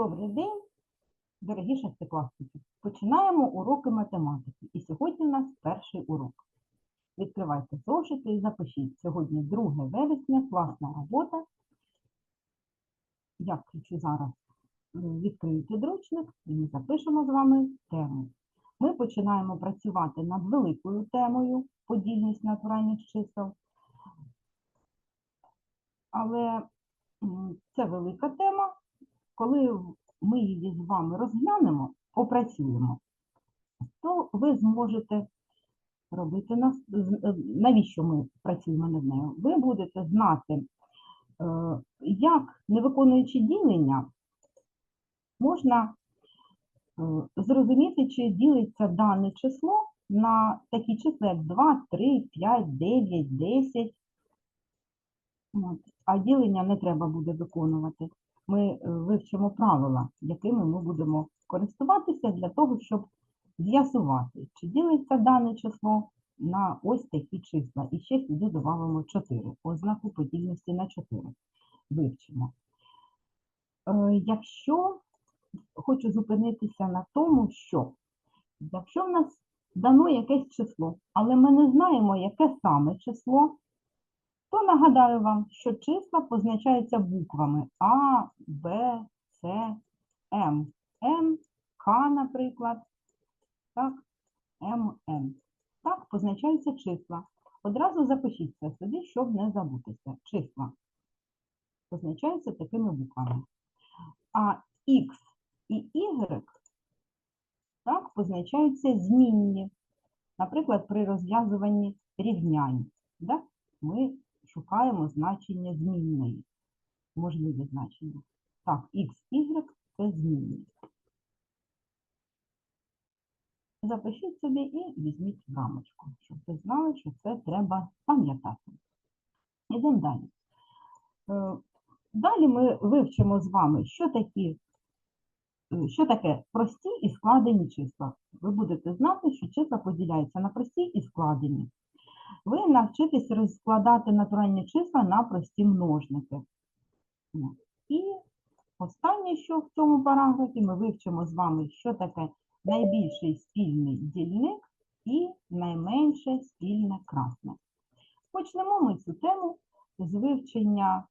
Добрий день, дорогі шестикласники. Починаємо уроки математики. І сьогодні у нас перший урок. Відкривайте зошити і запишіть. Сьогодні 2 вересня, класна робота. Я включу зараз відкрию підручник і ми запишемо з вами тему. Ми починаємо працювати над великою темою подільність натуральних чисел. Але це велика тема, коли ми її з вами розглянемо, опрацюємо, то ви зможете робити нас. е, Навіщо ми працюємо над нею? Ви будете знати, е, як, не виконуючи ділення, можна е, зрозуміти, чи ділиться дане число на такі числа, як 2, 3, 5, 9, 10. От. А ділення не треба буде виконувати. Ми е, вивчимо правила, якими ми будемо користуватися для того, щоб з'ясувати, чи ділиться дане число на ось такі числа. І ще сюди додамо 4, ознаку подільності на 4. Вивчимо. Е, Якщо хочу зупинитися на тому, що якщо в нас дано якесь число, але ми не знаємо, яке саме число, то нагадаю вам, що числа позначаються буквами А, Б, С, М, Н, К, наприклад, так, М, Н. Так позначаються числа. Одразу запишіть це собі, щоб не забутися. Числа позначаються такими буквами. А Х і Y так, позначаються змінні. Наприклад, при розв'язуванні рівнянь. Да? Ми шукаємо значення змінної, можливі значення. Так, x, y – це змінні. Запишіть собі і візьміть рамочку, щоб ви знали, що це треба пам'ятати. Йдемо далі. Е, Далі ми вивчимо з вами, що такі, е, що таке прості і складені числа. Ви будете знати, що числа поділяються на прості і складені ви навчитесь розкладати натуральні числа на прості множники. І останнє, що в цьому параграфі, ми вивчимо з вами, що таке найбільший спільний дільник і найменше спільне красне. Почнемо ми цю тему з вивчення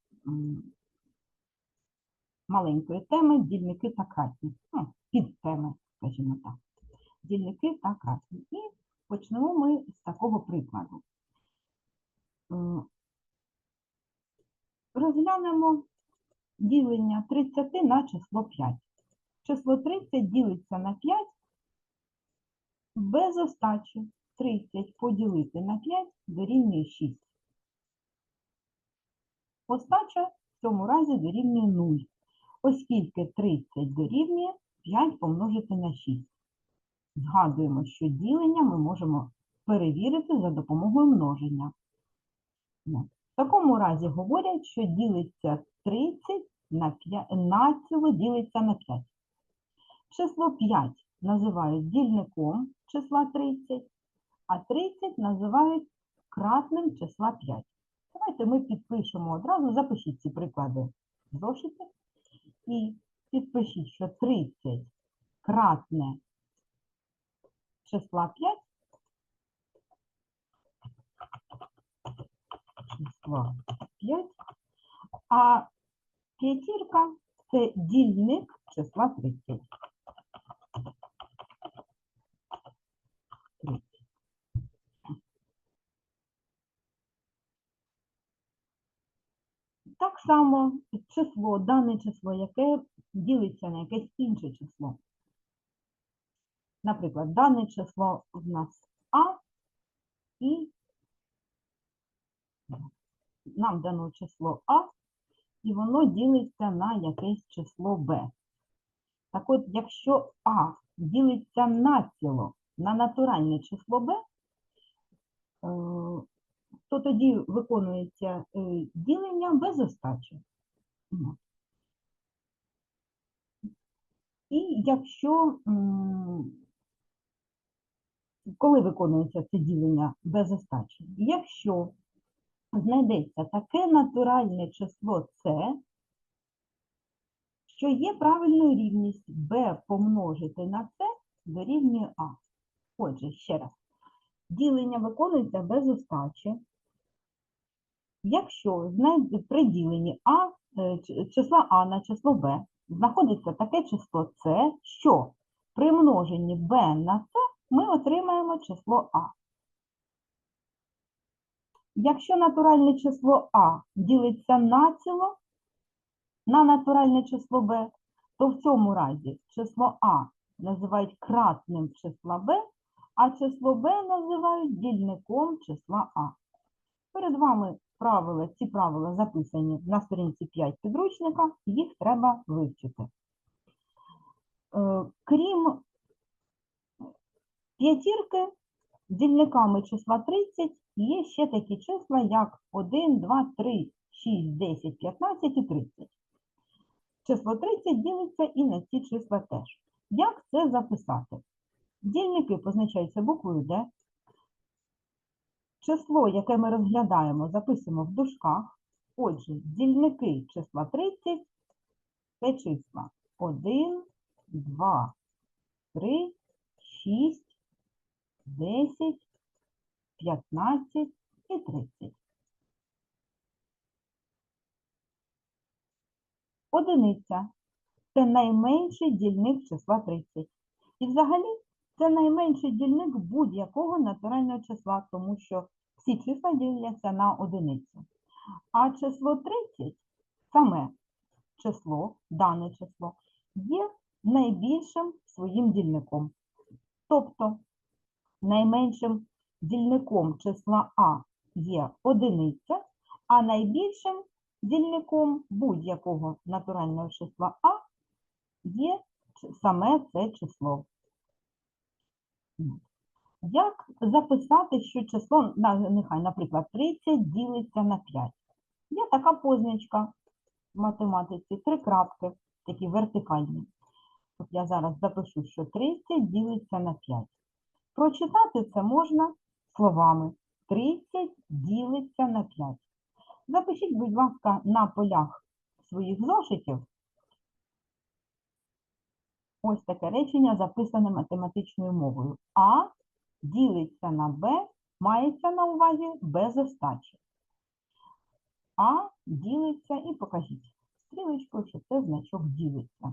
маленької теми дільники та красні. Ну, скажімо так. Дільники та красні. І почнемо ми з такого прикладу. М, Розглянемо ділення 30 на число 5. Число 30 ділиться на 5 без остачі. 30 поділити на 5 дорівнює 6. Остача в цьому разі дорівнює 0, оскільки 30 дорівнює 5 помножити на 6. Згадуємо, що ділення ми можемо перевірити за допомогою множення. В такому разі говорять, що ділиться 30 на 5, націло ділиться на 5. Число 5 називають дільником числа 30, а 30 називають кратним числа 5. Давайте ми підпишемо одразу, запишіть ці приклади в зошиті і підпишіть, що 30 кратне числа 5 числа 5, а п'ятірка це дільник числа 30. 30. Так само число, дане число, яке ділиться на якесь інше число. Наприклад, дане число в нас А і нам дано число А, і воно ділиться на якесь число Б. Так от, якщо А ділиться націло на натуральне число Б, е, то тоді виконується е, ділення без остачі. І якщо, коли виконується це ділення без остачі? Якщо знайдеться таке натуральне число С, що є правильною рівність b помножити на c дорівнює a. Отже, ще раз. Ділення виконується без остачі. Якщо при діленні а, е, числа а на число b знаходиться таке число c, що при множенні b на c ми отримаємо число а. Якщо натуральне число а ділиться націло на натуральне число b, то в цьому разі число а називають кратним числа b, а число b називають дільником числа а. Перед вами правила, ці правила записані на сторінці 5 підручника, їх треба вивчити. Е, Крім п'ятірки, дільниками числа 30 є ще такі числа, як 1, 2, 3, 6, 10, 15 і 30. Число 30 ділиться і на ці числа теж. Як це записати? Дільники позначаються буквою D. Число, яке ми розглядаємо, записуємо в дужках. Отже, дільники числа 30 це числа 1, 2, 3, 6, 10, 15 і 30. Одиниця це найменший дільник числа 30. І взагалі це найменший дільник будь-якого натурального числа, тому що всі числа діляться на одиницю. А число 30, саме число, дане число, є найбільшим своїм дільником. Тобто найменшим дільником числа А є одиниця, а найбільшим дільником будь-якого натурального числа А є саме це число. Як записати, що число, нехай, наприклад, 30 ділиться на 5? Є така позначка в математиці, три крапки, такі вертикальні. От я зараз запишу, що 30 ділиться на 5. Прочитати це можна словами 30 ділиться на 5. Запишіть, будь ласка, на полях своїх зошитів ось таке речення записане математичною мовою. А ділиться на Б, мається на увазі без остачі. А ділиться і покажіть стрілочкою, що це значок ділиться.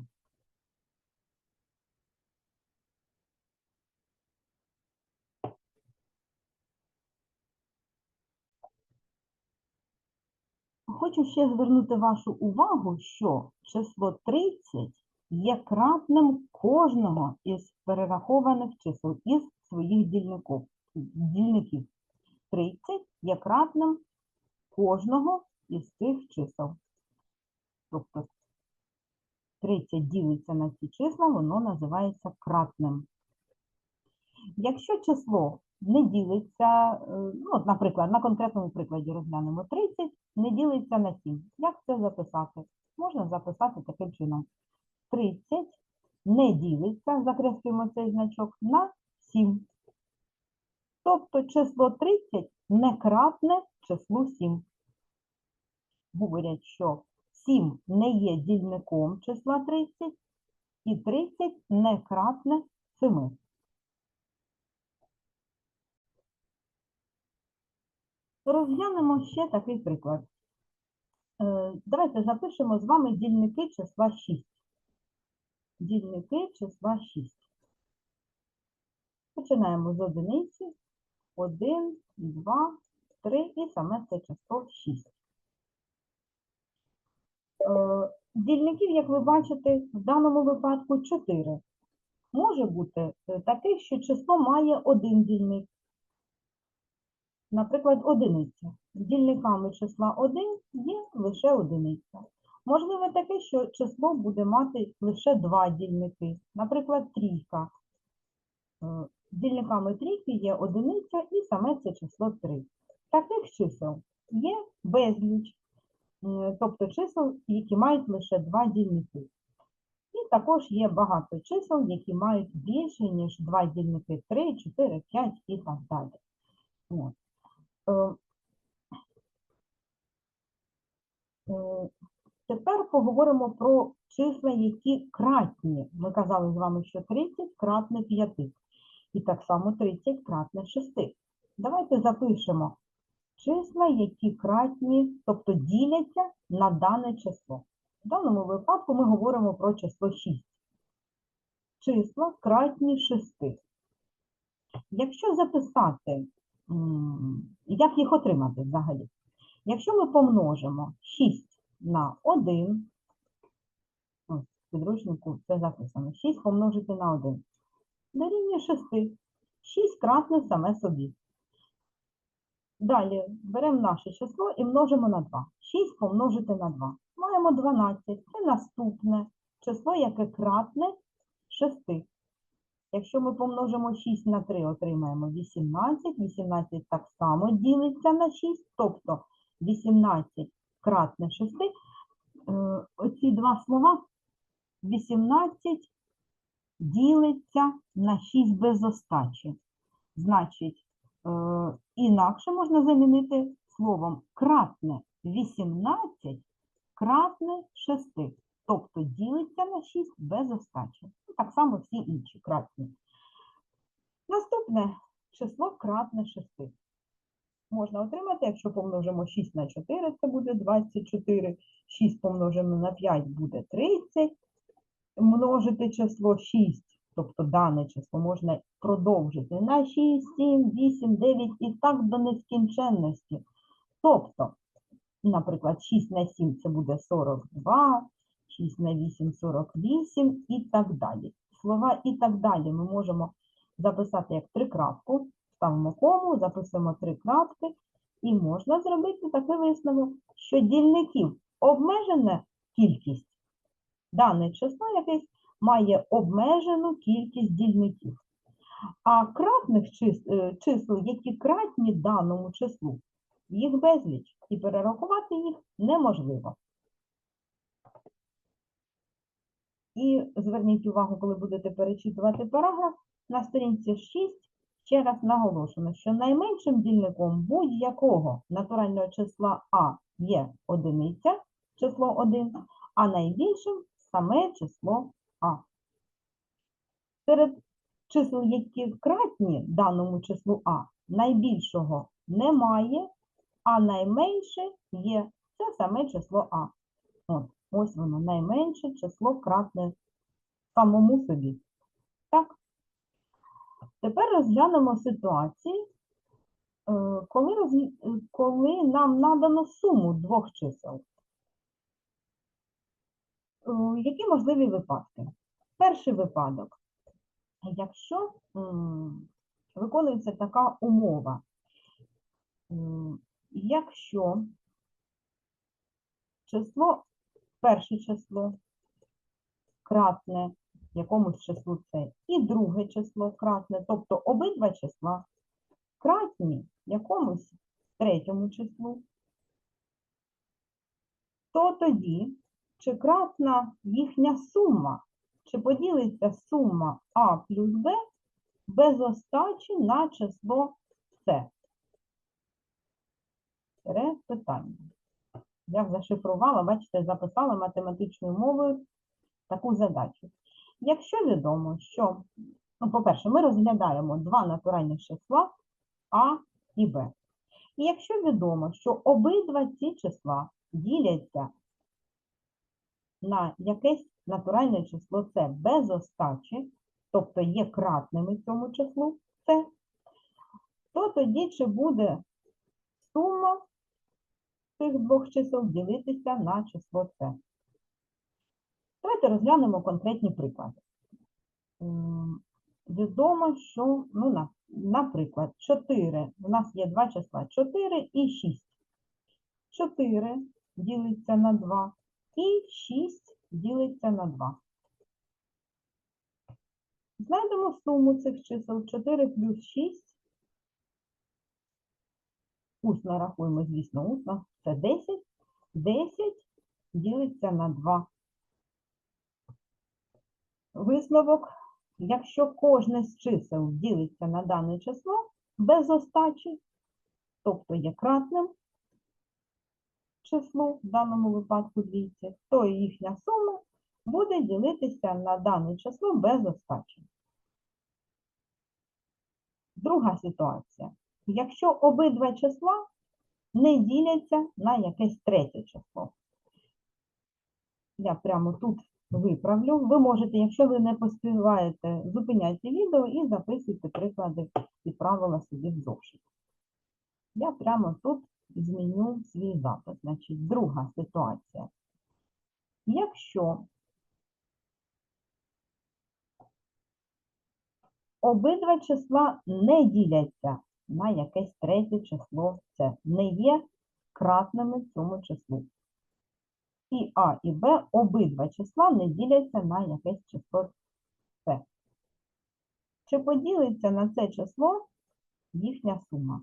Хочу ще звернути вашу увагу, що число 30 є кратним кожного із перерахованих чисел із своїх дільників. дільників. 30 є кратним кожного із цих чисел. Тобто 30 ділиться на ці числа, воно називається кратним. Якщо число не ділиться, е, ну, наприклад, на конкретному прикладі розглянемо 30, не ділиться на 7. Як це записати? Можна записати таким чином. 30 не ділиться, закреслюємо цей значок, на 7. Тобто число 30 не кратне числу 7. Говорять, що 7 не є дільником числа 30, і 30 не кратне 7. Розглянемо ще такий приклад. Е, Давайте запишемо з вами дільники числа 6. Дільники числа 6. Починаємо з одиниці. 1, 2, 3 і саме це число 6. Е, Дільників, як ви бачите, в даному випадку 4. Може бути е, таке, що число має один дільник. Наприклад, одиниця. Дільниками числа 1 є лише одиниця. Можливо таке, що число буде мати лише два дільники. Наприклад, трійка. Е, дільниками трійки є одиниця і саме це число 3. Таких чисел є безліч, е, тобто чисел, які мають лише два дільники. І також є багато чисел, які мають більше, ніж два дільники 3, 4, 5 і так далі. От. Е, е, Тепер поговоримо про числа, які кратні. Ми казали з вами, що 30 кратне 5. І так само 30 кратне 6. Давайте запишемо числа, які кратні, тобто діляться на дане число. В даному випадку ми говоримо про число 6. Числа кратні 6. Якщо записати, як їх отримати взагалі? Якщо ми помножимо 6 на 1, ось в підручнику це записано, 6 помножити на 1, дорівнює 6. 6 кратне саме собі. Далі беремо наше число і множимо на 2. 6 помножити на 2. Маємо 12. Це наступне число, яке кратне 6. Якщо ми помножимо 6 на 3, отримаємо 18. 18 так само ділиться на 6, тобто 18 кратне 6. Е, Оці два слова 18 ділиться на 6 без остачі. Значить, е, інакше можна замінити словом кратне 18 кратне 6. Тобто ділиться на 6 без остачі. Ну, Так само всі інші кратні. Наступне число кратне 6. Можна отримати, якщо помножимо 6 на 4, це буде 24. 6 помножимо на 5 буде 30. Множити число 6, тобто дане число, можна продовжити на 6, 7, 8, 9 і так до нескінченності. Тобто, наприклад, 6 на 7 це буде 42, 6 на 8 – 48 і так далі. Слова і так далі ми можемо записати як трикрапку, ставимо кому, записуємо три крапки, і можна зробити такий висновок, що дільників обмежена кількість, дане число якесь має обмежену кількість дільників. А кратних е, чисел, які кратні даному числу, їх безліч, і перерахувати їх неможливо. І зверніть увагу, коли будете перечитувати параграф, на сторінці 6 ще раз наголошено, що найменшим дільником будь-якого натурального числа А є одиниця, число 1, а найбільшим саме число А. Серед чисел, які кратні даному числу А, найбільшого немає, а найменше є. Це саме число А. От, ось воно, найменше число кратне самому собі. Так. Тепер розглянемо ситуації, е, коли, роз- коли нам надано суму двох чисел. Е, Які можливі випадки? Перший випадок. Якщо виконується така умова, якщо число, перше число кратне якомусь числу це, і друге число кратне, тобто обидва числа кратні якомусь третьому числу, то тоді чи кратна їхня сума, чи поділиться сума А плюс Б без остачі на число С? Питання. Я зашифрувала, бачите, записала математичною мовою таку задачу. Якщо відомо, що, ну, по-перше, ми розглядаємо два натуральні числа А і Б. І якщо відомо, що обидва ці числа діляться на якесь натуральне число С без остачі, тобто є кратними цьому числу С, то тоді чи буде сума цих двох чисел ділитися на число С? Давайте розглянемо конкретні приклади. Відомо, що, ну, наприклад, 4, у нас є два числа 4 і 6. 4 ділиться на 2 і 6 ділиться на 2. Знайдемо суму цих чисел 4 плюс 6. Усно рахуємо, звісно, усно. Це 10. 10 ділиться на 2. Висновок. Якщо кожне з чисел ділиться на дане число без остачі, тобто є кратним, числу, в даному випадку двійці, то їхня сума буде ділитися на дане число без остачі. Друга ситуація. Якщо обидва числа не діляться на якесь третє число. Я прямо тут виправлю. Ви можете, якщо ви не поспіваєте, зупиняйте відео і записуйте приклади і правила собі в зошит. Я прямо тут зміню свій запис. Значить, друга ситуація. Якщо обидва числа не діляться на якесь третє число, це не є кратними цьому числу. І А, і Б обидва числа не діляться на якесь число С. Чи поділиться на це число їхня сума?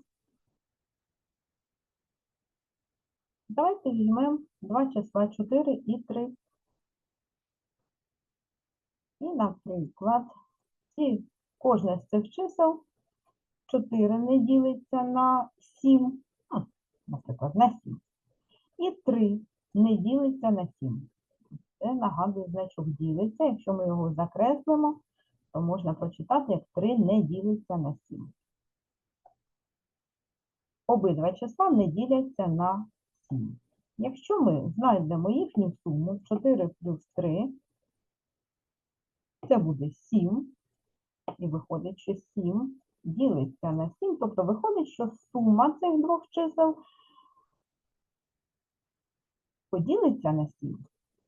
Давайте візьмемо два числа 4 і 3. І, наприклад, ці, кожне з цих чисел 4 не ділиться на 7, ну, наприклад, на 7. І 3 не ділиться на 7. Це нагадує значок ділиться. Якщо ми його закреслимо, то можна прочитати, як 3 не ділиться на 7. Обидва числа не діляться на 7. Якщо ми знайдемо їхню суму 4 плюс 3, це буде 7. І виходить, що 7 ділиться на 7, тобто виходить, що сума цих двох чисел поділиться на 7.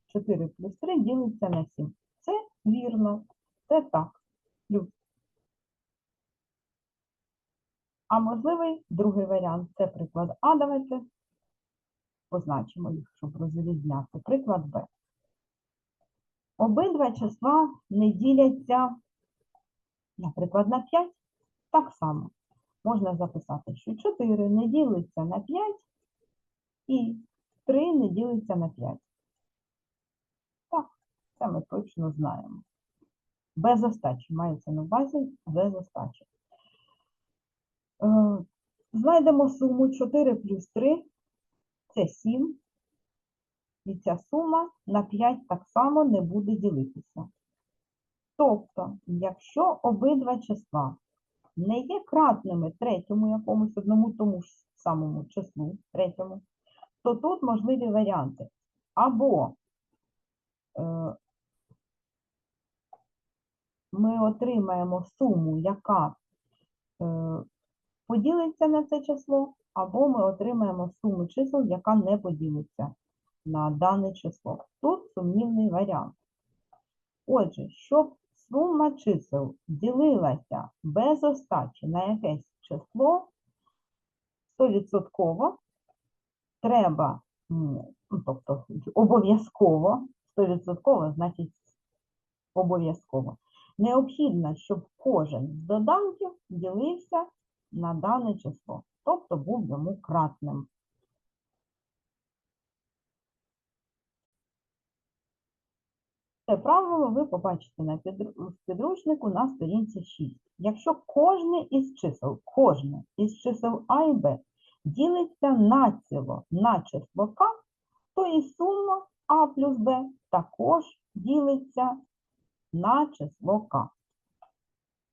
4 плюс 3 ділиться на 7. Це вірно, це так. Плюс. А можливий другий варіант це приклад А. Давайте позначимо їх, щоб розрізняти. Приклад Б. Обидва числа не діляться, наприклад, на 5. Так само можна записати, що 4 не ділиться на 5 і 3 не ділиться на 5. Так, це ми точно знаємо. Без остачі, мається на увазі без остачі. Е, Знайдемо суму 4 плюс 3 це 7. І ця сума на 5 так само не буде ділитися. Тобто, якщо обидва числа не є кратними третьому якомусь одному тому ж самому числу третьому, то тут можливі варіанти. Або е, ми отримаємо суму, яка е, поділиться на це число, або ми отримаємо суму чисел, яка не поділиться на дане число. Тут сумнівний варіант. Отже, щоб сума чисел ділилася без остачі на якесь число, 100% треба, ну, тобто обов'язково, 100% значить обов'язково. Необхідно, щоб кожен з доданків ділився на дане число, тобто був йому кратним. Це правило ви побачите на підручнику на сторінці 6. Якщо кожне із чисел, кожне із чисел А і Б ділиться націло на число К, то і сума А плюс Б також ділиться на число К.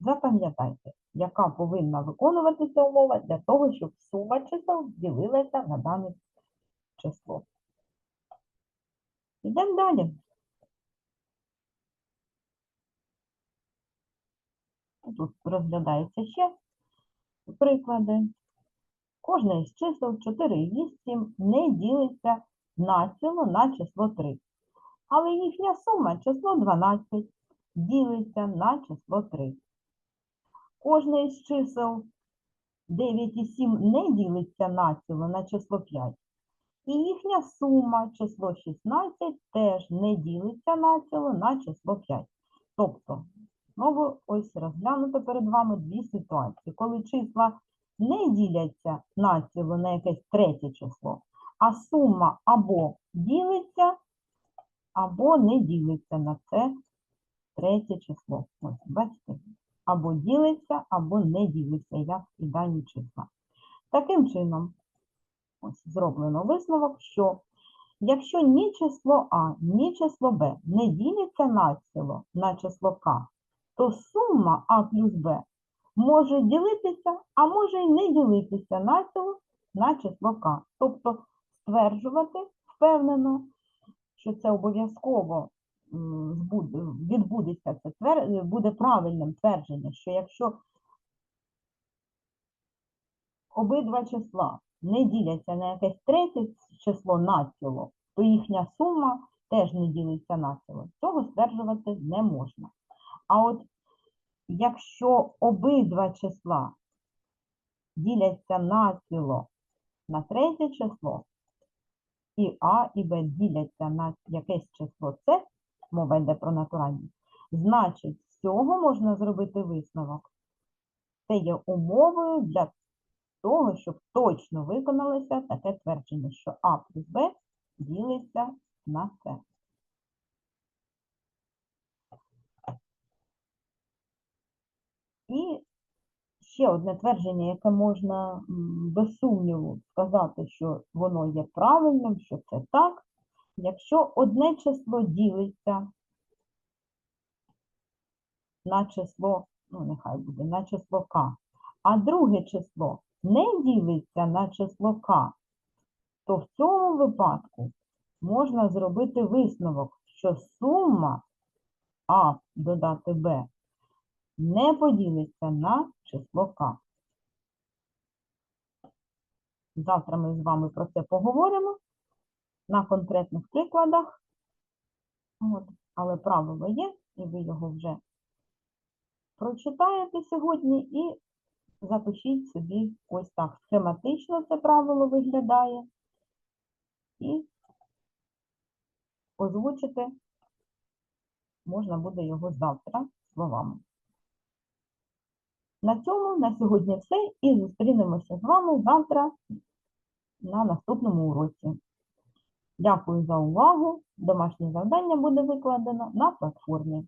Запам'ятайте, яка повинна виконуватися умова для того, щоб сума чисел ділилася на дане число. Йдемо далі. Тут розглядається ще приклади. Кожне із чисел 4 і 8 не ділиться націло на число 3. Але їхня сума число 12 ділиться на число 3. Кожне із чисел 9 і 7 не ділиться націло на число 5. І їхня сума число 16 теж не ділиться націло на число 5. Тобто, знову ось розглянуто перед вами дві ситуації, коли числа не діляться націло на якесь третє число, а сума або ділиться, або не ділиться на це третє число. Ось, бачите? Або ділиться, або не ділиться, як і дані числа. Таким чином, ось зроблено висновок, що якщо ні число А, ні число Б не діляться націло на число К, то сума А плюс Б може ділитися, а може й не ділитися націло на число К. Тобто стверджувати впевнено, що це обов'язково відбудеться, це буде правильним твердження, що якщо обидва числа не діляться на якесь третє число націло, то їхня сума теж не ділиться націло. Цього стверджувати не можна. А от якщо обидва числа діляться націло на третє число, і А, і Б діляться на якесь число С, мова йде про натуральні, значить, з цього можна зробити висновок. Це є умовою для того, щоб точно виконалося таке твердження, що А плюс Б ділиться на С. І ще одне твердження, яке можна без сумніву сказати, що воно є правильним, що це так. Якщо одне число ділиться на число, ну нехай буде, на число k, а друге число не ділиться на число k, то в цьому випадку можна зробити висновок, що сума А додати Б не поділиться на число К. Завтра ми з вами про це поговоримо на конкретних прикладах. От. Але правило є, і ви його вже прочитаєте сьогодні і запишіть собі ось так. Схематично це правило виглядає. І озвучити можна буде його завтра словами. На цьому на сьогодні все і зустрінемося з вами завтра на наступному уроці. Дякую за увагу. Домашнє завдання буде викладено на платформі.